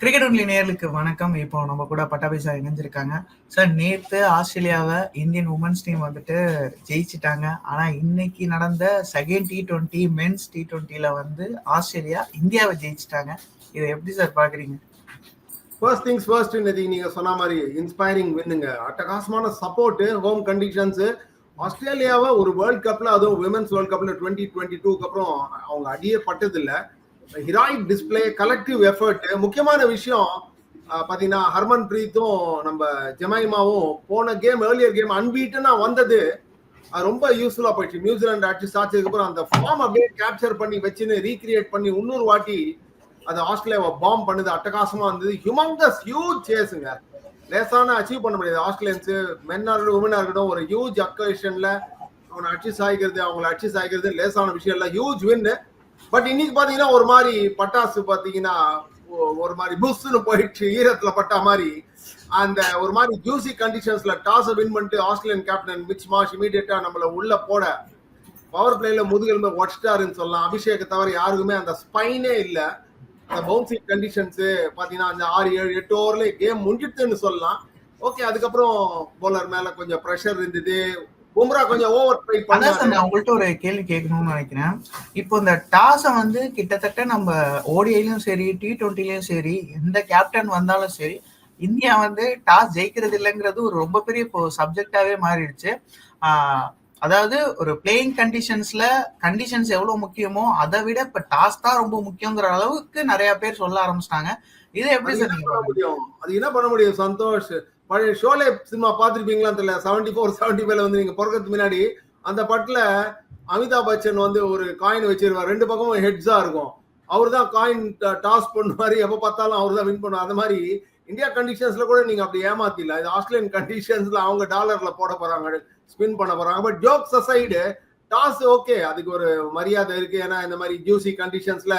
Cricket only நேர்களுக்கு வணக்கம். இப்போ நம்ம கூட பட்டாபி சார் இணைஞ்சிருக்காங்க. சார் நேற்று ஆஸ்திரேலியாவை இந்தியன் உமன்ஸ் டீம் வந்துட்டு ஜெயிச்சிட்டாங்க. ஆனா இன்னைக்கு நடந்த second T twenty men's T டுவெண்ட்டில வந்து ஆஸ்திரேலியா இந்தியாவை ஜெயிச்சிட்டாங்க. இதை எப்படி சார் பாக்குறீங்க ஃபர்ஸ்ட் திங்ஸ் ஃபர்ஸ்ட் இன்னைக்கு நீங்க சொன்ன மாதிரி இன்ஸ்பைரிங் வின்னுங்க அட்டகாசமான சப்போர்ட் ஹோம் கண்டிஷன்ஸ் ஆஸ்திரேலியாவை ஒரு வேர்ல்ட் கப்ல அதுவும் விமன்ஸ் வேர்ல்ட் கப்ல டுவெண்ட்டி டுவெண்ட்டி டூக்கு அப்புறம் அவங்க அடியே பட்டது ஹிராயிக் டிஸ்பிளே கலெக்டிவ் எஃபர்ட் முக்கியமான விஷயம் பார்த்தீங்கன்னா ஹர்மன் பிரீத்தும் நம்ம ஜெமைமாவும் போன கேம் ஏர்லியர் கேம் அன்பீட்டுனா வந்தது. அது ரொம்ப யூஸ்ஃபுல்லாக போயிடுச்சு. நியூசிலாந்து அடிச்சு சாச்சதுக்கு அப்புறம் அந்த ஃபார்ம் அப்படியே கேப்சர் பண்ணி வச்சுன்னு ரீக்ரியேட் பண்ணி இன்னொரு வாட்டி அது ஆஸ்திரேலியாவை பாம் பண்ணுது. அட்டகாசமா இருந்தது ஹியூமங்கஸ் ஹியூஜ் சேஸுங்க லேசான அச்சீவ் பண்ண முடியாது. ஆஸ்திரேலியன்ஸ் மென்னா இருக்கட்டும் உமனா இருக்கட்டும் ஒரு ஹியூஜ் அக்கேஷன்ல அவனை அடிச்சு சாய்க்கிறது அவங்கள அடிச்சு சாய்க்கிறது லேசான விஷயம் இல்லை. ஹியூஜ் வின்னு பட் இன்னைக்கு பாத்தீங்கன்னா ஒரு மாதிரி பட்டாசு பாத்தீங்கன்னா ஒரு மாதிரி புஷ்னு போயிடுச்சு ஈரத்துல பட்டா மாதிரி அந்த ஒரு மாதிரி ஜூசி கண்டிஷன்ஸ்ல டாஸ் வின் பண்ணிட்டு ஆஸ்திரேலியன் கேப்டன் மிச் மாஷ் இமீடியட்டா நம்மள உள்ள போட பவர் பிளேல முதுகெலும்பு ஒட்ஸ்டாருன்னு சொல்லலாம். அபிஷேக் தவிர யாருக்குமே அந்த ஸ்பைனே இல்ல. அந்த பவுன்சிங் கண்டிஷன்ஸ் பாத்தீங்கன்னா அந்த ஆறு ஏழு எட்டு ஓவர்ல கேம் முடிஞ்சிட்டுன்னு சொல்லலாம். ஓகே அதுக்கப்புறம் போலர் மேல கொஞ்சம் ப்ரெஷர் இருந்தது. பும்ரா கொஞ்சம் ஓவர் ட்ரை பண்ணாரு நான் உங்கள்ட்ட ஒரு கேள்வி கேட்கணும்னு நினைக்கிறேன். இப்போ இந்த டாஸை வந்து கிட்டத்தட்ட நம்ம ஓடிஐலயும் சரி டி டுவெண்ட்டிலயும் சரி எந்த கேப்டன் வந்தாலும் சரி இந்தியா வந்து டாஸ் ஜெயிக்கிறது இல்லைங்கிறது ஒரு ரொம்ப பெரிய இப்போ சப்ஜெக்டாவே மாறிடுச்சு. அதாவது ஒரு பிளேயிங் கண்டிஷன்ஸ்ல கண்டிஷன்ஸ் எவ்வளவு முக்கியமோ அதை விட இப்ப டாஸ் தான் ரொம்ப முக்கியங்கிற அளவுக்கு நிறைய பேர் சொல்ல ஆரம்பிச்சிட்டாங்க. இதை எப்படி சார்? முடியும்? அது என்ன பண்ண முடியும்? சந்தோஷ் பழைய ஷோலே சினிமா பார்த்துருப்பீங்களான்னு தெரியல. செவன்டி ஃபோர் செவன்டி ஃபைவ்ல வந்து நீங்கள் பிறக்கிறதுக்கு முன்னாடி அந்த படத்தில் அமிதாப் பச்சன் வந்து ஒரு காயின் வச்சிருவார். ரெண்டு பக்கமும் ஹெட்ஸாக இருக்கும். அவர் தான் காயின் டாஸ் பண்ணுவார் எப்போ பார்த்தாலும் அவர் தான் வின் பண்ணுவார். அந்த மாதிரி இந்தியா கண்டிஷன்ஸில் கூட நீங்கள் அப்படி ஏமாத்தில இது ஆஸ்திரேலியன் கண்டிஷன்ஸில் அவங்க டாலரில் போட போகிறாங்க ஸ்பின் பண்ண போகிறாங்க but jokes aside toss okay அதுக்கு ஒரு மரியாதை இருக்குது ஏன்னா இந்த மாதிரி ஜூசி கண்டிஷன்ஸில்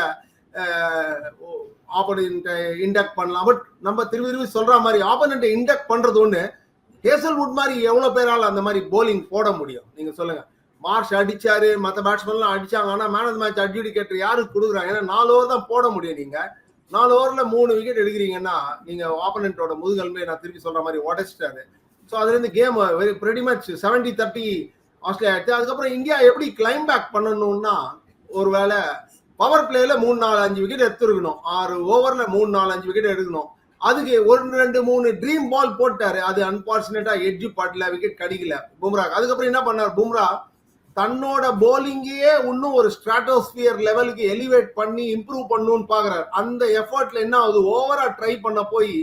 ஆப்போனண்ட்டை இண்டக்ட் பண்ணலாம். பட் நம்ம திரும்பி திரும்பி சொல்ற மாதிரி ஆப்போனண்ட்டை இண்டக்ட் பண்றது ஒண்ணு ஹேசல்வுட் மாதிரி எவ்வளவு பேரால அந்த மாதிரி போலிங் போட முடியும்? நீங்க சொல்லுங்க. மார்ஷ் அடிச்சாரு மற்ற பேட்ஸ்மேன்லாம் அடிச்சாங்க. ஆனா மேன் ஆஃப் மேட்ச் அட்ஜுடிகேட்டர் யாருக்கு கொடுக்குறாங்க? ஏன்னா நாலு ஓவர் தான் போட முடியும் நீங்க. நாலு ஓவர்ல மூணு விக்கெட் எடுக்கிறீங்கன்னா நீங்க ஆப்போனண்டோட முதுகல்மே நான் திருப்பி சொல்ற மாதிரி உடைச்சிட்டாரு. ஸோ அதுலேருந்து game very pretty much seventy thirty Australia எடுத்து அதுக்கப்புறம் இந்தியா எப்படி கிளைம் பேக் பண்ணணும்னா ஒருவேளை பவர் பிளேல மூணு நாலு அஞ்சு விக்கெட் எடுத்துருக்கணும். ஆறு ஓவர்ல மூணு நாலு அஞ்சு விக்கெட் எடுக்கணும். அதுக்கு ஒரு ரெண்டு மூணு ட்ரீம் பால் போட்டாரு. அது அன்பார்ச்சுனேட்டா எட்ஜு பாட்டில் விக்கெட் கிடைக்கல. பும்ரா அதுக்கப்புறம் என்ன பண்ணார் பும்ரா தன்னோட போலிங்கையே இன்னும் ஒரு ஸ்ட்ராட்டோஸ்பியர் லெவலுக்கு எலிவேட் பண்ணி இம்ப்ரூவ் பண்ணுன்னு பாக்குறாரு. அந்த எஃபர்ட்ல என்ன ஆகுது? ஓவரா ட்ரை பண்ண போய்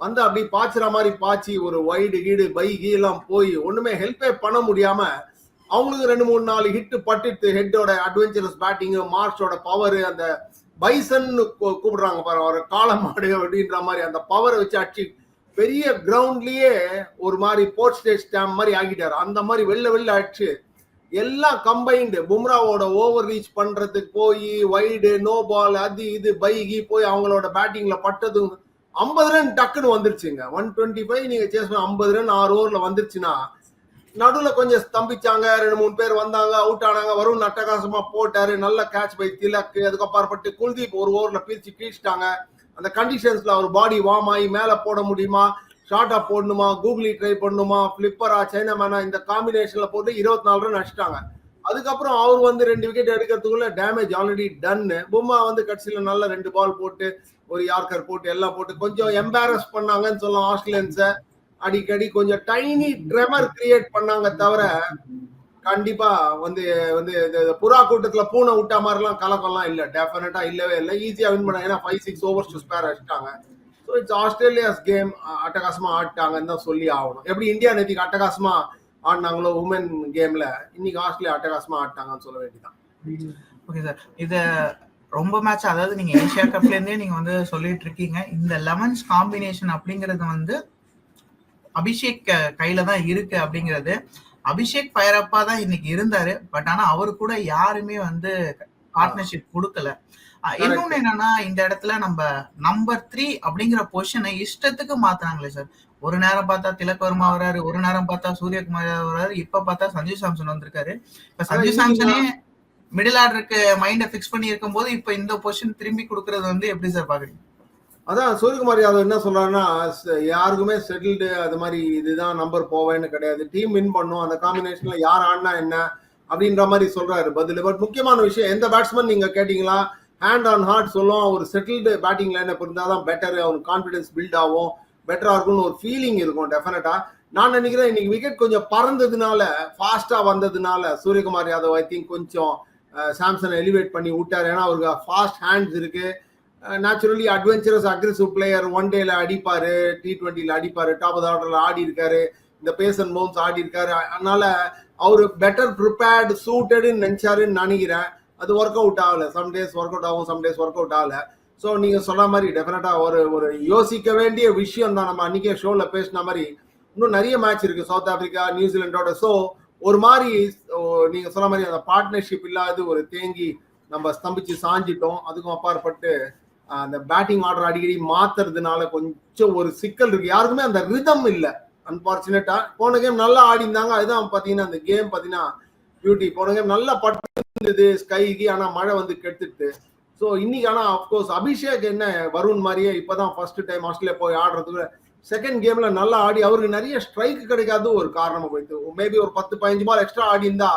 வந்து அப்படி பாய்ச்சுற மாதிரி பாய்ச்சி ஒரு ஒயிடு கீடு பை எல்லாம் போய் ஒண்ணுமே ஹெல்ப்பே பண்ண முடியாம அவங்களுக்கு ரெண்டு மூணு நாலு ஹிட் பட்டுட்டு ஹெட்டோட அட்வென்ச்சரஸ் பேட்டிங்கு மார்ச்சோட பவரு அந்த பைசன் கூப்பிடுறாங்க பாருங்க ஒரு காலமாடு அப்படின்ற மாதிரி அந்த பவரை வச்சு அடிச்சு பெரிய கிரவுண்ட்லயே ஒரு மாதிரி போர்ட் ஸ்டேட் ஸ்டாம் மாதிரி ஆகிட்டாரு அந்த மாதிரி வெளில வெளில அடிச்சு எல்லாம் கம்பைன்டு பும்ராவோட ஓவர் ரீச் பண்றதுக்கு போய் வைடு நோ பால் அது இது பைகி போய் அவங்களோட பேட்டிங்ல பட்டதும் ஐம்பது ரன் டக்குன்னு வந்துருச்சுங்க. ஒன் டுவெண்ட்டி ஃபைவ் நீங்க சேஸ் ஐம்பது ரன் ஆறு ஓவர்ல வந்துருச்சுன்னா நடுவுல கொஞ்சம் ஸ்தம்பிச்சாங்க ரெண்டு மூணு பேர் வந்தாங்க அவுட் ஆனாங்க. வருண் அட்டகாசமா போட்டாரு. நல்ல கேட்ச் பை திலக். அதுக்கப்புறப்பட்டு குல்தீப் ஒரு ஓவர்ல பிரிச்சு கீழ்ச்சிட்டாங்க. அந்த கண்டிஷன்ஸ்ல அவர் பாடி வார்ம் ஆகி மேல போட முடியுமா? ஷார்ட்டா போடணுமா? கூகுளி ட்ரை பண்ணணுமா பிளிப்பரா சைனா மேனா இந்த காம்பினேஷன்ல போட்டு இருபத்தி நாலு ரன் அடிச்சிட்டாங்க. அதுக்கப்புறம் அவர் வந்து ரெண்டு விக்கெட் எடுக்கிறதுக்குள்ள டேமேஜ் ஆல்ரெடி டன்னு பும்மா வந்து கடைசியில நல்ல ரெண்டு பால் போட்டு ஒரு யார்கர் போட்டு எல்லாம் போட்டு கொஞ்சம் எம்பாரஸ் பண்ணாங்கன்னு சொல்லலாம் ஆஸ்திரேலியன்ஸை. அடிக்கடி கொஞ்சம் டைனி ட்ரெமர் கிரியேட் பண்ணாங்க தவிர கண்டிப்பா வந்து வந்து இந்த புறா கூட்டத்துல பூனை விட்டா மாதிரிலாம் கலக்கம்லாம் இல்ல. டெஃபினட்டா இல்லவே இல்லை. ஈஸியா வின் பண்ணாங்க. ஏன்னா five six overs to spare அடிச்சிட்டாங்க. ஸோ இட்ஸ் ஆஸ்திரேலியாஸ் கேம் அட்டகாசமா ஆடிட்டாங்கன்னு தான் சொல்லி ஆகணும். எப்படி இந்தியா நேற்றுக்கு அட்டகாசமா ஆடினாங்களோ உமன் கேம்ல இன்னைக்கு ஆஸ்திரேலியா அட்டகாசமா ஆடிட்டாங்கன்னு சொல்ல வேண்டியதான் ஓகே சார் இத ரொம்ப மேட்ச் அதாவது நீங்க ஏசியா கப்ல இருந்தே நீங்க வந்து சொல்லிட்டு இருக்கீங்க. இந்த லெமன்ஸ் காம்பினேஷன் அப்படிங்கிறது வந்து அபிஷேக் கையில தான் இருக்கு அப்படிங்கிறது. அபிஷேக் ஃபயரப்பா தான் இன்னைக்கு இருந்தாரு. பட் ஆனா அவரு கூட யாருமே வந்து பார்ட்னர்ஷிப் கொடுக்கல. இன்னொன்னு என்னன்னா இந்த இடத்துல நம்ம நம்பர் த்ரீ அப்படிங்கிற பொசிஷனை இஷ்டத்துக்கு மாத்துறாங்களே சார் ஒரு நேரம் பார்த்தா திலக் வர்மா வராரு ஒரு நேரம் பார்த்தா சூரியகுமார் வராரு இப்ப பார்த்தா சஞ்சு சாம்சன் வந்திருக்காரு. இப்ப சஞ்சு சாம்சனே மிடில் ஆர்டருக்கு மைண்ட ஃபிக்ஸ் பண்ணி இருக்கும்போது இப்ப இந்த பொசிஷன் திரும்பி கொடுக்கறது வந்து எப்படி சார் பாக்குறீங்க? அதான் சூரியகுமார் யாதவ் என்ன சொல்றாருன்னா யாருக்குமே செட்டில்டு அது மாதிரி இதுதான் நம்பர் போவேன்னு கிடையாது. டீம் வின் பண்ணும். அந்த காம்பினேஷன்ல யார் ஆடினா என்ன அப்படின்ற மாதிரி சொல்றாரு பதில். பட் முக்கியமான விஷயம் எந்த பேட்ஸ்மேன் நீங்க கேட்டீங்களா? ஹேண்ட் ஆன் ஹார்ட் சொல்லும். ஒரு செட்டில்டு பேட்டிங் லைன் இருந்தால் தான் பெட்டர் அவனுக்கு கான்ஃபிடன்ஸ் பில்ட் ஆகும். பெட்டரா இருக்கும்னு ஒரு ஃபீலிங் இருக்கும் டெஃபினட்டா நான் நினைக்கிறேன் இன்னைக்கு விக்கெட் கொஞ்சம் பறந்ததுனால ஃபாஸ்டா வந்ததுனால சூரியகுமார் யாதவ் ஐ திங்க் கொஞ்சம் சாம்சங் எலிவேட் பண்ணி விட்டார். ஏன்னா அவருக்கு ஃபாஸ்ட் ஹேண்ட்ஸ் இருக்கு. Naturally adventurous aggressive player one டேல அடிப்பாரு டி ட்வெண்ட்டில அடிப்பாரு டாப் ஆஃப் ஆர்டர்ல ஆடி இருக்காரு. இந்த பேசன் பவுன்ஸ் ஆடி இருக்காரு. அதனால அவர் பெட்டர் ப்ரிப்பேர்டு சூட்டடுன்னு நினைச்சாருன்னு நினைக்கிறேன். அது ஒர்க் அவுட் ஆகல. சம் டேஸ் ஒர்க் அவுட் ஆகும் சம் டேஸ் ஒர்க் அவுட் ஆகல. ஸோ நீங்க சொன்ன மாதிரி டெஃபினட்டா ஒரு ஒரு யோசிக்க வேண்டிய விஷயம் தான். நம்ம அன்னைக்கே ஷோல பேசின மாதிரி இன்னும் நிறைய மேட்ச் இருக்கு. சவுத் ஆப்பிரிக்கா நியூசிலாண்டோட ஸோ ஒரு மாதிரி நீங்க சொன்ன மாதிரி அந்த பார்ட்னர்ஷிப் இல்லாத ஒரு தேங்கி நம்ம ஸ்தம்பிச்சு சாஞ்சிட்டோம். அதுக்கும் அப்பாற்பட்டு அந்த பேட்டிங் ஆர்டர் அடிக்கடி மாத்துறதுனால கொஞ்சம் ஒரு சிக்கல் இருக்கு. யாருக்குமே அந்த ரிதம் இல்லை. அன்பார்ச்சுனேட்டா போன கேம் நல்லா ஆடி இருந்தாங்க அதுதான் பாத்தீங்கன்னா அந்த கேம் பாத்தீங்கன்னா பியூட்டி போன கேம் நல்லா பட்டு இருந்தது ஸ்கைக்கு ஆனா மழை வந்து கெடுத்துட்டு. ஸோ இன்னைக்கு ஆனா அப்கோர்ஸ் அபிஷேக் என்ன வருண் மாதிரியே இப்பதான் ஃபர்ஸ்ட் டைம் ஆஸ்திரேலியா போய் ஆடுறதுக்கு செகண்ட் கேம்ல நல்லா ஆடி அவருக்கு நிறைய ஸ்ட்ரைக் கிடைக்காத ஒரு காரணமா போயிட்டு மேபி ஒரு பத்து பதினஞ்சு பால் எக்ஸ்ட்ரா ஆடி இருந்தா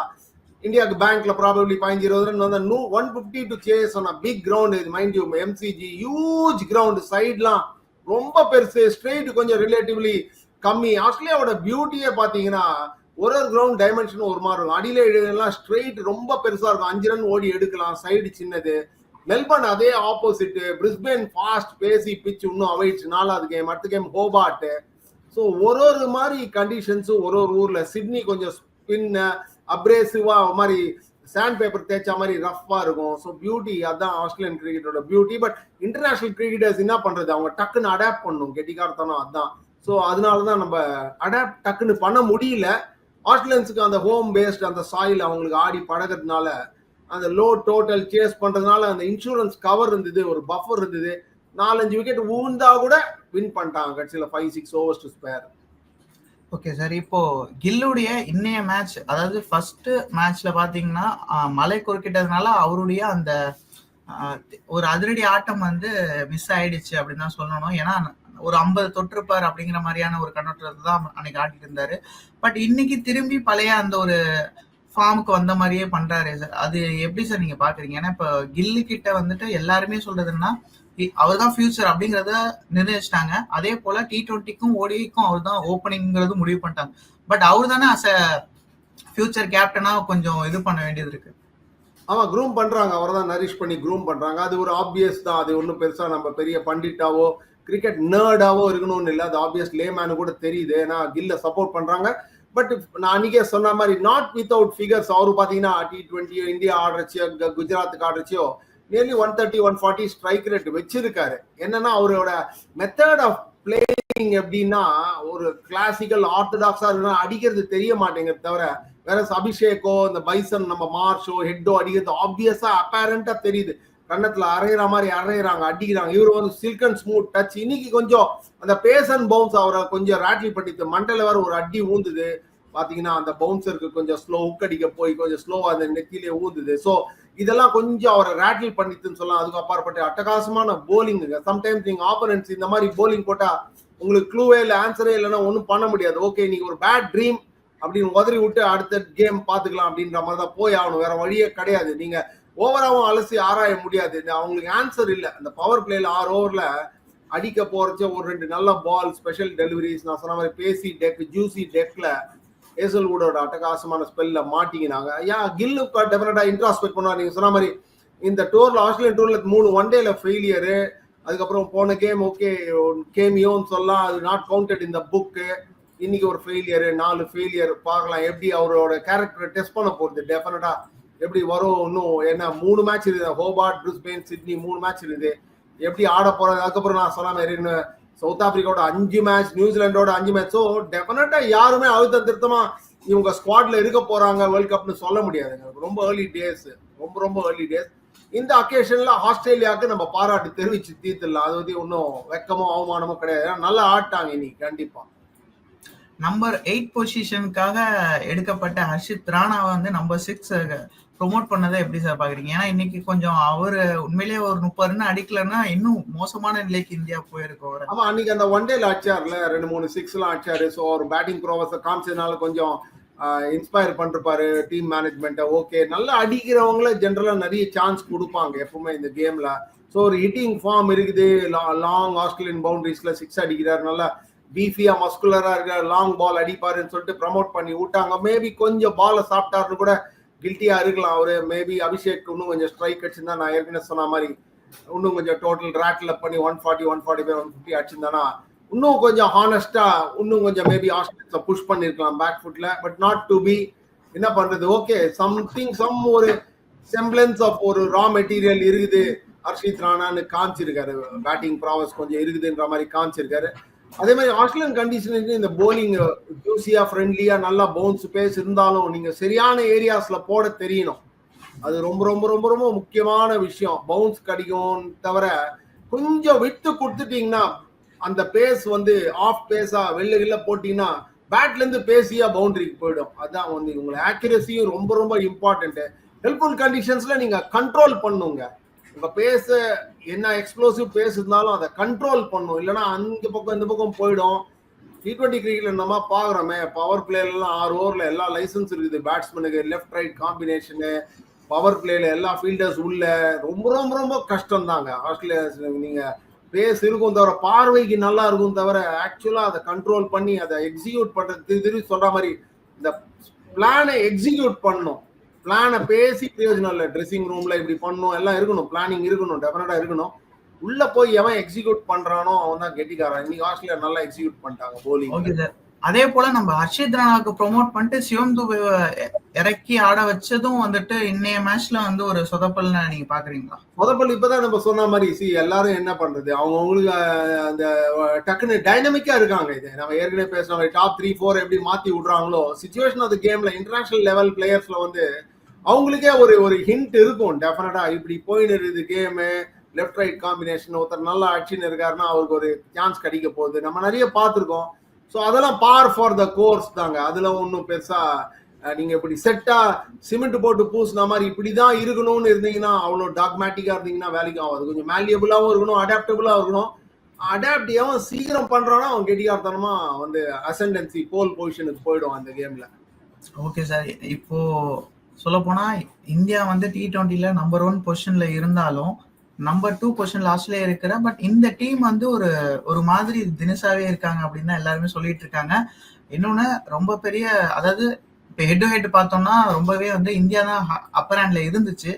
இந்தியாவுக்கு பேங்க்ல ப்ராபப்ளி பதினஞ்சு இருபது ரன் வந்து நூ one fifty to chase on big ground இது mind you MCG huge ground சைட்லாம் ரொம்ப பெருசு ஸ்ட்ரெயிட் கொஞ்சம் ரிலேட்டிவ்லி கம்மி. ஆஸ்திரேலியாவோட பியூட்டியே பார்த்தீங்கன்னா ஒரு ஒரு கிரவுண்ட் டைமென்ஷன் ஒரு மாதிரி இருக்கும். அடியில் எல்லாம் ஸ்ட்ரெயிட் ரொம்ப பெருசாக இருக்கும். அஞ்சு ரன் ஓடி எடுக்கலாம் சைடு சின்னது. மெல்பர்ன் அதே opposite Brisbane fast pacey pitch இன்னும் அவைட்ஸ் நாலாவது கேம் அடுத்த கேம் ஹோபாட்டு ஸோ ஒரு ஒரு மாதிரி கண்டிஷன்ஸும் ஒரு ஒரு ஊரில். சிட்னி கொஞ்சம் ஸ்பின்னு அப்ரேசிவா மாதிரி சாண்ட் பேப்பர் தேய்ச்ச மாதிரி ரஃப்பா இருக்கும். ஸோ பியூட்டி அதான் ஆஸ்திரேலியன் கிரிக்கெட்டோட பியூட்டி பட் இன்டர்நேஷனல் கிரிக்கெட்டர்ஸ் என்ன பண்றது? அவங்க டக்குன்னு அடாப்ட் பண்ணும் கெட்டிக்காரத்தனம் அதான். ஸோ அதனால தான் நம்ம அடாப்ட் டக்குன்னு பண்ண முடியல. ஆஸ்திரேலியன்ஸுக்கு அந்த ஹோம் பேஸ்ட் அந்த சாயில் அவங்களுக்கு ஆடி பழகிறதுனால அந்த லோ டோட்டல் சேஸ் பண்றதுனால அந்த இன்சூரன்ஸ் கவர் இருந்தது ஒரு பஃபர் இருந்தது. நாலஞ்சு விக்கெட் ஊந்தா கூட வின் பண்ணிட்டாங்க. கட்சியில் five six overs to spare okay sir இப்போ கில்லுடைய இன்னைய மேட்ச் அதாவது ஃபர்ஸ்ட் மேட்ச்ல பாத்தீங்கன்னா மலை குறுக்கிட்டதுனால அவருடைய அந்த ஒரு அதிரடி ஆட்டம் வந்து மிஸ் ஆயிடுச்சு அப்படின்னு தான் சொல்லணும். ஏன்னா ஒரு ஐம்பது தொற்றுப்பார் அப்படிங்கிற மாதிரியான ஒரு கண்ணோட்டத்தை தான் அன்னைக்கு ஆடிட்டு இருந்தாரு. பட் இன்னைக்கு திரும்பி பழைய அந்த ஒரு ஃபார்முக்கு வந்த மாதிரியே பண்றாரு. சார் அது எப்படி சார் நீங்க பாக்குறீங்க? ஏன்னா இப்போ கில்லு கிட்ட வந்துட்டு எல்லாருமே சொல்றதுன்னா அவர் தான் ஃபியூச்சர் அப்படிங்கறத நிர்ணயிச்சிட்டாங்க. அதே போல டி ட்வெண்ட்டிக்கும் ஓடிக்கும் அவர் தான் ஓப்பனிங்கிறது முடிவு பண்ணிட்டாங்க. பட் அவர் தானே அஸ் அ ஃபியூச்சர் கேப்டனா கொஞ்சம் இது பண்ண வேண்டியது இருக்கு. ஆமா க்ரூம் பண்றாங்க. அவரை தான் நரிஷ் பண்ணி க்ரூம் பண்றாங்க. அது ஒரு ஆப்வியஸ் தான். அது ஒன்றும் பெருசா நம்ம பெரிய பண்டிட்டாவோ கிரிக்கெட் நேர்டாவோ இருக்கணும்னு இல்லை. அது ஆப்வியஸ் லேமேனு கூட தெரியுது. ஏன்னா கில்ல சப்போர்ட் பண்றாங்க. பட் நான் அன்னைக்கே சொன்ன மாதிரி நாட் வித்தவுட் ஃபிகர்ஸ் அவரு பார்த்தீங்கன்னா டி டுவெண்ட்டி இந்தியா ஆடுறச்சியோ குஜராத்துக்கு ஆடுறச்சியோ nearly one thirty one forty strike rate வச்சிருக்காரு. என்னன்னா அவரோட மெத்தட் ஆஃப் பிளேயிங் எப்படின்னா ஒரு கிளாசிக்கல் ஆர்த்தடாக்ஸா இருந்தா அடிக்கிறது தெரிய மாட்டேங்குது தவிர வேற அபிஷேக்கோ இந்த பைசன் நம்ம மார்ஷோ ஹெட்டோ அடிக்கிறது ஆப்வியஸா அப்பேரண்டா தெரியுது. கன்னத்துல அரைகிற மாதிரி அரைகிறாங்க அடிக்கிறாங்க. இவர் வந்து சில்க் அண்ட் ஸ்மூத் டச் இன்னைக்கு கொஞ்சம் அந்த பேஸ் அண்ட் பவுன்ஸ் அவரை கொஞ்சம் ரேட்டில் பண்ணிட்டு மண்டல வேற ஒரு அடி ஊந்துது. பாத்தீங்கன்னா அந்த பவுன்சருக்கு கொஞ்சம் ஸ்லோ ஹுக் அடிக்க போய் கொஞ்சம் ஸ்லோவா அந்த நெத்திலே ஊந்துது. ஸோ இதெல்லாம் கொஞ்சம் அவரை ரேட்டில் பண்ணிட்டுன்னு சொல்லலாம். அதுக்கு அப்பாற்பட்டு அட்டகாசமான போலிங்குங்க சம்டைம்ஸ் நீங்க ஆப்பனன்ஸ் இந்த மாதிரி போலிங் போட்டா உங்களுக்கு க்ளூவே இல்லை ஆன்சரே இல்லைன்னா ஒன்றும் பண்ண முடியாது. ஓகே நீங்க ஒரு பேட் ட்ரீம் அப்படின்னு உதறி விட்டு அடுத்த கேம் பாத்துக்கலாம் அப்படின்ற மாதிரி தான் போய் ஆகணும். வேற வழியே கிடையாது. நீங்க ஓவராவும் அலசி ஆராய முடியாது. இந்த அவங்களுக்கு ஆன்சர் இல்லை. அந்த பவர் பிளேல ஆறு ஓவர்ல அடிக்க போறச்ச ஒரு ரெண்டு நல்ல பால் ஸ்பெஷல் டெலிவரிஸ் நான் சொன்ன மாதிரி பேசி டெக் ஜூசி டெக்ல ஏசல்வுடோட அட்டகாசமான ஸ்பெல்ல மாட்டிக்கினாங்க. ஏன் கில்லு டெஃபினட்டா இன்ட்ராஸ்பெக்ட் பண்ணுவார். நீங்க சொன்ன மாதிரி இந்த டூர்ல ஆஸ்திரேலியன் டூர்ல மூணு ஒன் டேல ஃபெயிலியரு அதுக்கப்புறம் போன கேம் ஓகே கேமியோன்னு சொல்லலாம். அது நாட் கவுண்டட் இந்த புக்கு இன்னைக்கு ஒரு ஃபெயிலியரு நாலு ஃபெயிலியர் பார்க்கலாம். எப்படி அவரோட கேரக்டரை டெஸ்ட் பண்ண போகுது? டெஃபினட்டா எப்படி வரும்? இன்னும் என்ன மூணு மேட்ச் இருக்குது. ஹோபார்ட் பிரிஸ்பெயின் சிட்னி மூணு மேட்ச் இருக்குது. எப்படி ஆட போறது அதுக்கப்புறம் நான் சொன்ன மாதிரி சவுத் ஆப்பிரிக்காவோட அஞ்சு மேட்ச் நியூசிலாண்டோட அஞ்சு மேட்ச் ஸோ டெஃபினட்டா யாருமே அழுத்த திருத்தமா இவங்க ஸ்குவாட்ல இருக்க போறாங்க வேர்ல்ட் கப்னு சொல்ல முடியாதுங்க. ரொம்ப ஏர்லி டேஸ் ரொம்ப ரொம்ப ஏர்லி டேஸ் இந்த அக்கேஷன்ல ஆஸ்திரேலியாவுக்கு நம்ம பாராட்டு தெரிவிச்சு தீர்த்துடலாம். அது வந்து ஒன்றும் வெக்கமோ அவமானமோ கிடையாது. நல்லா ஆட்டாங்க இன்னைக்கு கண்டிப்பா. நம்பர் எயிட் பொசிஷனுக்காக எடுக்கப்பட்ட ஹர்ஷித் ராணா வந்து நம்பர் சிக்ஸ் ப்ரோமோட் பண்ணதை எப்படி சார் பாக்குறீங்க? ஏன்னா இன்னைக்கு கொஞ்சம் அவரு உண்மையிலேயே ஒரு முப்பது ரன் அடிக்கலன்னா இன்னும் மோசமான நிலைக்கு இந்தியா போயிருக்கும் அவர். ஆமா அன்னைக்கு அந்த ஒன் டேல அடிச்சார்ல ரெண்டு மூணு சிக்ஸ் எல்லாம் அடிச்சாரு. ஸோ ஒரு பேட்டிங் ப்ரோவஸை காமிச்சதுனால கொஞ்சம் இன்ஸ்பயர் பண்ணிருப்பாரு டீம் மேனேஜ்மெண்ட்டை ஓகே நல்லா அடிக்கிறவங்கள ஜென்ரலா நிறைய சான்ஸ் கொடுப்பாங்க எப்பவுமே இந்த கேம்ல ஸோ ஒரு ஹிட்டிங் ஃபார்ம் இருக்குது. லாங் ஆஸ்திரேலியன் பவுண்டரிஸ்ல சிக்ஸ் அடிக்கிறாரு. நல்லா பீஃபியா மஸ்குலரா இருக்கார் லாங் பால் அடிப்பாருன்னு சொல்லிட்டு ப்ரமோட் பண்ணி விட்டாங்க. மேபி கொஞ்சம் பாலை சாப்பிட்டாருன்னு கூட கில்ட்டியா இருக்கலாம் அவரு. மேபி அபிஷேக் இன்னும் கொஞ்சம் ஸ்ட்ரைக் அடிச்சிருந்தா நான் ஏற்கனவே சொன்ன மாதிரி இன்னும் கொஞ்சம் டோட்டல் ரேட்டில் பண்ணி one forty one forty five one fifty அடிச்சிருந்தானா இன்னும் கொஞ்சம் ஹானஸ்டா இன்னும் கொஞ்சம் மேபி ஆஸ்திரேலியா புஷ் பண்ணிருக்கலாம் பேக் ஃபுட்ல பட் நாட் டு பி என்ன பண்றது? ஓகே சம்திங் சம் ஒரு செம்பிளன்ஸ் ஆஃப் ஒரு ரா மெட்டீரியல் இருக்குது. ஹர்ஷித் ராணான்னு காமிச்சிருக்காரு. பேட்டிங் ப்ராவஸ் கொஞ்சம் இருக்குதுன்ற மாதிரி காமிச்சிருக்காரு. அதே மாதிரி ஆஸ்திரேலியன் கண்டிஷனுக்கு இந்த போலிங் ஜூசியா ஃப்ரெண்ட்லியா நல்லா பவுன்ஸ் பேஸ் இருந்தாலும் நீங்க சரியான ஏரியாஸ்ல போட தெரியணும். அது ரொம்ப ரொம்ப ரொம்ப ரொம்ப முக்கியமான விஷயம். பவுன்ஸ் கிடைக்கும் தவிர கொஞ்சம் விட்டு கொடுத்துட்டீங்கன்னா அந்த பேஸ் வந்து ஆஃப் பேஸா வெளில வெளில போட்டீங்கன்னா பேட்ல இருந்து பேசியா பவுண்டரிக்கு போயிடும். அதான் வந்து உங்களை ஆக்யூரஸியும் ரொம்ப ரொம்ப இம்பார்ட்டன்ட் ஹெல்ப்ஃபுல் கண்டிஷன்ஸ்ல நீங்க கண்ட்ரோல் பண்ணுங்க. உங்க பேச என்ன எக்ஸ்ப்ளோசிவ் பேஸ் இருந்தாலும் அதை கண்ட்ரோல் பண்ணும். இல்லைன்னா அந்த பக்கம் இந்த பக்கம் போயிடும். டி டுவெண்ட்டி கிரிக்கெட்ல நம்ம பாக்குறோமே பவர் பிளேலாம் ஆறு ஓவர்ல எல்லா லைசன்ஸ் இருக்குது. பேட்ஸ்மேனுக்கு லெஃப்ட் ரைட் காம்பினேஷனு பவர் பிளேல எல்லா ஃபீல்டர்ஸ் உள்ள. ரொம்ப ரொம்ப ரொம்ப கஷ்டம் தாங்க ஆஸ்திரேலியா நீங்க பேஸ் இருக்கும் தவிர பார்வைக்கு நல்லா இருக்கும் தவிர ஆக்சுவலா அதை கண்ட்ரோல் பண்ணி அதை எக்ஸிக்யூட் பண்றது திரும்பி சொல்கிற சொல்ற மாதிரி இந்த பிளானை எக்ஸிக்யூட் பண்ணும் பிளானை பேசி பிரயோஜனம் இல்லை. ட்ரெஸ்ஸிங் ரூம்ல இப்படி பண்ணும் எல்லாம் இருக்கணும். பிளானிங் இருக்கணும் டெஃபினட்டா இருக்கணும். உள்ள போய் எவன் எக்ஸிக்யூட் பண்றானோ அவன் தான் கெட்டிக்காரன். இன்னைக்கு ஆஸ்திரேலியா நல்லா எக்ஸிக்யூட் பண்ணிட்டாங்க போலிங் அதே போல நம்ம ஹர்ஷித் ராணாவுக்கு ப்ரோமோட் பண்ணிட்டு சிவம் துபை இறக்கி ஆட வச்சதும் வந்துட்டு இன்னைய மேட்ச்ல வந்து ஒரு சொதப்பல்னு நீங்க பாக்குறீங்களா? முதப்பல் இப்பதான் நம்ம சொன்ன மாதிரி சி எல்லாரும் என்ன பண்றது? அவங்க அவங்களுக்கு அந்த டக்குன்னு டைனமிக்கா இருக்காங்க இது. நம்ம ஏற்கனவே பேசுற மாதிரி டாப் த்ரீ ஃபோர் எப்படி மாத்தி விடுறாங்களோ சுச்சுவேஷன் ஆஃப் கேம்ல இன்டர்நேஷனல் லெவல் பிளேயர்ஸ்ல வந்து அவங்களுக்கே ஒரு ஒரு ஹிண்ட் இருக்கும். டெஃபினட்டா இப்படி போயின்னு இருக்குது கேமு லெஃப்ட் ரைட் காம்பினேஷன் ஒருத்தர் நல்லா அடிச்சுன்னு இருக்காருன்னா அவருக்கு ஒரு சான்ஸ் கிடைக்க போகுது. நம்ம நிறைய பார்த்துருக்கோம். ஸோ அதெல்லாம் பார் ஃபார் த கோர்ஸ் தாங்க. அதில் ஒன்றும் பெருசாக நீங்கள் இப்படி செட்டாக சிமெண்ட் போட்டு பூசின மாதிரி இப்படி தான் இருக்கணும்னு இருந்தீங்கன்னா அவ்வளோ டாக்மேட்டிக்காக இருந்தீங்கன்னா வேலைக்கு ஆகாது. கொஞ்சம் மேலியபுளாகவும் இருக்கணும் அடாப்டபுளாக இருக்கணும். அடாப்ட் எவன் சீக்கிரம் பண்றானோ அவன் கெட்டிக்காரத்தனமாக வந்து அசண்டன்சி போல் பொசிஷனுக்கு போயிடும் அந்த கேமில் ஓகே சார் இப்போது சொல்ல போனா இந்தியா வந்து டி டுவெண்ட்டில நம்பர் ஒன் பொசிஷன்ல இருந்தாலும் நம்பர் டூ பொசிஷன்ல ஆஸ்திரேலியா இருக்கிற பட் இந்த டீம் வந்து ஒரு ஒரு மாதிரி தினசாவே இருக்காங்க அப்படின்னு தான் எல்லாருமே சொல்லிட்டு இருக்காங்க. இன்னொன்னு ரொம்ப பெரிய அதாவது இப்போ ஹெட் டு ஹெட் பார்த்தோம்னா ரொம்பவே வந்து இந்தியா தான் அப்பர் ஹேண்ட்ல இருந்துச்சு.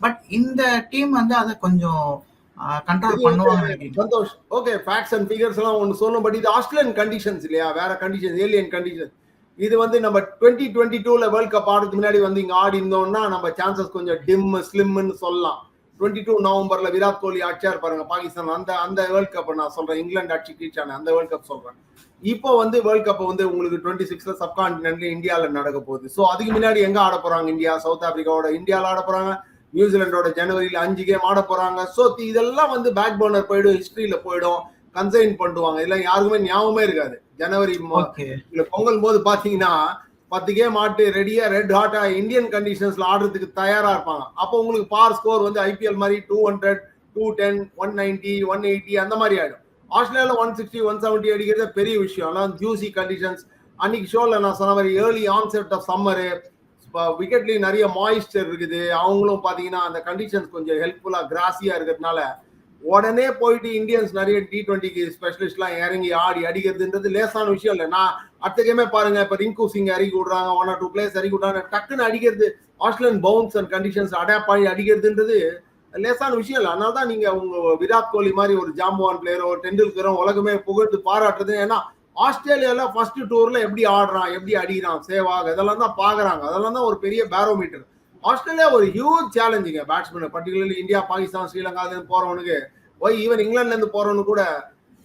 பட் இந்த டீம் வந்து அதை கொஞ்சம் கண்ட்ரோல் பண்ணுவாங்க Santhosh. Okay facts and figures எல்லாம் ஒன்று சொன்னோம் பட் இது ஆஸ்திரேலியன் கண்டிஷன்ஸ் இல்லையா? வேற கண்டிஷன் ஏலியன் கண்டிஷன் இது வந்து நம்ம டுவெண்ட்டி டுவெண்ட்டி டூல வேர்ல்ட் கப் ஆடுறதுக்கு முன்னாடி வந்து இங்க ஆடி இருந்தோம்னா நம்ம சான்சஸ் கொஞ்சம் டிம் ஸ்லிம்னு சொல்லலாம். டுவெண்ட்டி டூ நவம்பர்ல விராட் கோலி ஆட்சியார் பாருங்க பாகிஸ்தான். அந்த அந்த வேர்ல்ட் கப் நான் சொல்றேன். இங்கிலாந்து ஆட்சி கீழ்ச்சான அந்த வேர்ல்ட் கப் சொல்றேன். இப்போ வந்து வேர்ல்ட் கப் வந்து உங்களுக்கு டுவெண்ட்டி சிக்ஸ்ல சப்கான்டினென்ட்ல இந்தியாவில் நடக்க போகுது. ஸோ அதுக்கு முன்னாடி எங்க ஆட போறாங்க? இந்தியா சவுத் ஆப்பிரிக்காவோட இந்தியாவில் ஆட போறாங்க. நியூசிலாண்டோட ஜனவரியில அஞ்சு கேம் ஆட போறாங்க. ஸோ இதெல்லாம் வந்து பேக் பர்னர் போயிடும் ஹிஸ்டரியில போயிடும். கன்சைன் பண்ணுவாங்க. இதெல்லாம் யாருக்குமே ஞாபகமே இருக்காது. ஜனவரி பொங்கல் போது பாத்தீங்கன்னா பத்து கேம் ஆட்டு ரெடியா ரெட் ஹாட்டா இந்தியன் கண்டிஷன்ஸ்ல ஆடுறதுக்கு தயாரா இருப்பாங்க. அப்போ உங்களுக்கு பார் ஸ்கோர் வந்து ஐபிஎல் மாதிரி two hundred two ten one ninety one eighty அந்த மாதிரி ஆயிடும். ஆஸ்திரேலியால ஒன் சிக்ஸ்டி ஒன் செவன்ட்டி அடிக்கிறது பெரிய விஷயம். எல்லாம் ஜூசி கண்டிஷன்ஸ் அன்னைக்கு ஷோல நான் சொன்ன மாதிரி ஏர்லி ஆன்செட் ஆஃப் சம்மரு விக்கெட்லயும் நிறைய மாய்ஸ்டர் இருக்குது. அவங்களும் பாத்தீங்கன்னா அந்த கண்டிஷன்ஸ் கொஞ்சம் ஹெல்ப்ஃபுல்லா கிராசியா இருக்கிறதுனால உடனே போயிட்டு இந்தியன்ஸ் நிறைய டி டுவெண்ட்டிக்கு ஸ்பெஷலிஸ்ட்லாம் இறங்கி ஆடி அடிக்கிறதுன்றது லேசான விஷயம் இல்லை. நான் அடுத்த கேமே பாருங்க. இப்போ ரிங்கு சிங் இறக்கி விடுறாங்க. ஒன் ஆர் டூ பிளேஸ் இறக்கி விடுறாங்க டக்குன்னு அடிக்கிறது Australian bounce and conditions adapt பண்ணி அடிக்கிறதுன்றது லேசான விஷயம் இல்லை. அதனால தான் நீங்கள் உங்கள் விராட் கோலி மாதிரி ஒரு ஜாம்பவான் பிளேயரோ டெண்டுல்கரோ உலகமே புகழ்ந்து பாராட்டுறது. ஏன்னா ஆஸ்திரேலியாவில் ஃபர்ஸ்ட் டூரில் எப்படி ஆடுறான் எப்படி அடிக்கிறான் சேவாக இதெல்லாம் தான் பார்க்குறாங்க. அதெல்லாம் தான் ஒரு பெரிய பேரோமீட்டர் ஆஸ்திரேலியா ஒரு huge சேலஞ்சுங்க batsman particularly India Pakistan Sri Lanka போறவனுக்கு. Why even இங்கிலாந்துல இருந்து போறவனு கூட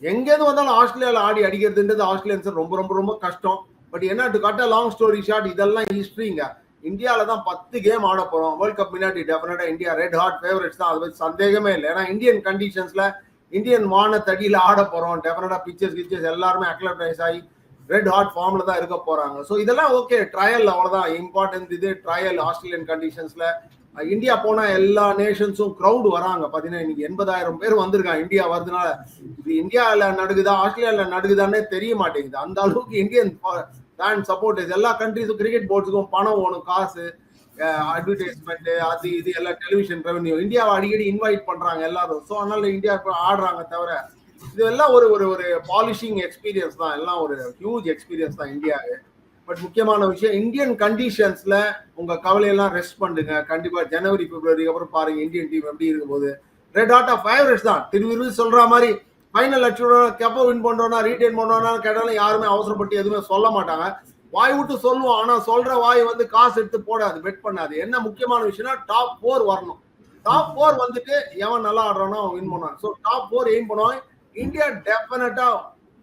எங்கேருந்து வந்தாலும் ஆஸ்திரேலியாவில் ஆடி அடிக்கிறதுன்றது ஆஸ்திரேலியன்ஸ் ரொம்ப ரொம்ப ரொம்ப கஷ்டம். பட் என்ன to cut long story short இதெல்லாம் ஹிஸ்ட்ரிங்க இந்தியாவில் தான் பத்து கேம் ஆட போகிறோம் வேர்ல்ட் கப் முன்னாடி டெஃபினட்டாக இந்தியா ரெட் ஹாட் ஃபேவரட்ஸ் தான். அது சந்தேகமே இல்லை. ஏன்னா இந்தியன் கண்டிஷன்ஸில் இந்தியன் வானத்தடியில ஆட போகிறோம் டெஃபினட்டாக பிக்சர்ஸ் கிச்சர்ஸ் எல்லாருமே அக்லடைஸ் ஆகி ரெட் ஹாட் ஃபார்ம்ல தான் இருக்க போறாங்க. ஸோ இதெல்லாம் ஓகே ட்ரையல் அவ்வளோதான் இம்பார்ட்டன்ட் இது ட்ரையல் ஆஸ்திரேலியன் கண்டிஷன்ஸ்ல இந்தியா போனா எல்லா நேஷன்ஸும் க்ரௌட் வராங்க. பாத்தீங்கன்னா இன்னைக்கு எண்பதாயிரம் பேர் வந்திருக்காங்க. இந்தியா வருதுனால இது இந்தியாவில் நடக்குதா ஆஸ்திரேலியாவில் நடக்குதானே தெரிய மாட்டேங்குது. அந்த அளவுக்கு இந்தியன் ஃபேன் சப்போர்ட் எல்லா கண்ட்ரிஸும் கிரிக்கெட் போர்ட்ஸுக்கும் பணம் ஓணும் காசு அட்வர்டைஸ்மெண்ட் அது இது எல்லாம் டெலிவிஷன் ரெவன்யூ இந்தியாவை அடிக்கடி இன்வைட் பண்றாங்க எல்லாரும். ஸோ அதனால இந்தியா ஆடுறாங்க தவிர இது எல்லாம் ஒரு ஒரு ஒரு பாலிஷிங் எக்ஸ்பீரியன்ஸ் தான். எல்லாம் ஒரு ஹியூஜ் எக்ஸ்பீரியன்ஸ் தான் இந்தியாவு. பட் முக்கியமான விஷயம் இந்தியன் கண்டிஷன்ஸ்ல உங்க கவலையெல்லாம் ரெஸ்ட் பண்ணுங்க. கண்டிப்பா ஜனவரி பிப்ரவரிக்கு அப்புறம் பாருங்க இந்தியன் டீம் எப்படி இருக்கும்போது. ரெட் ஹாட் ஆஃப் ஃபேவரட்ஸ் தான். திருவிரு சொல்ற மாதிரி ஃபைனல் அடிச்சுடணும் கப்பை வின் பண்றோம்னா ரீட்டைன் பண்றோம்னா கேட்டாலும் யாருமே அவசரப்பட்டு எதுவுமே சொல்ல மாட்டாங்க. வாய் விட்டு சொல்லுவோம் ஆனா சொல்ற வாய் வந்து காசு எடுத்து போடாது பெட் பண்ணாது. என்ன முக்கியமான விஷயம்னா டாப் ஃபோர் வரணும். டாப் ஃபோர் வந்துட்டு எவன் நல்லா ஆடுறானோ அவன் வின் பண்ணுவான். ஸோ டாப் ஃபோர் எய்ம் பண்ணுவான். India definitely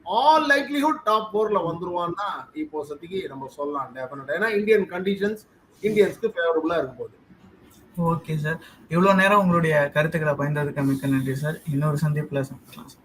all likelihood top ஃபோர்ல வந்துருவான்னு தான் இப்போ சத்திக்கு நம்ம சொல்லலாம் டெஃபினட்டா ஏன்னா இந்தியன் கண்டிஷன்ஸ் இந்தியன்ஸ்க்கு ஃபேவரபுளா இருக்கும் போது ஓகே சார் இவ்வளோ நேரம் உங்களுடைய கருத்துக்களை பயந்ததுக்கு மிக்க நன்றி சார் இன்னொரு சந்திப்பில் சந்திக்கலாம் சார்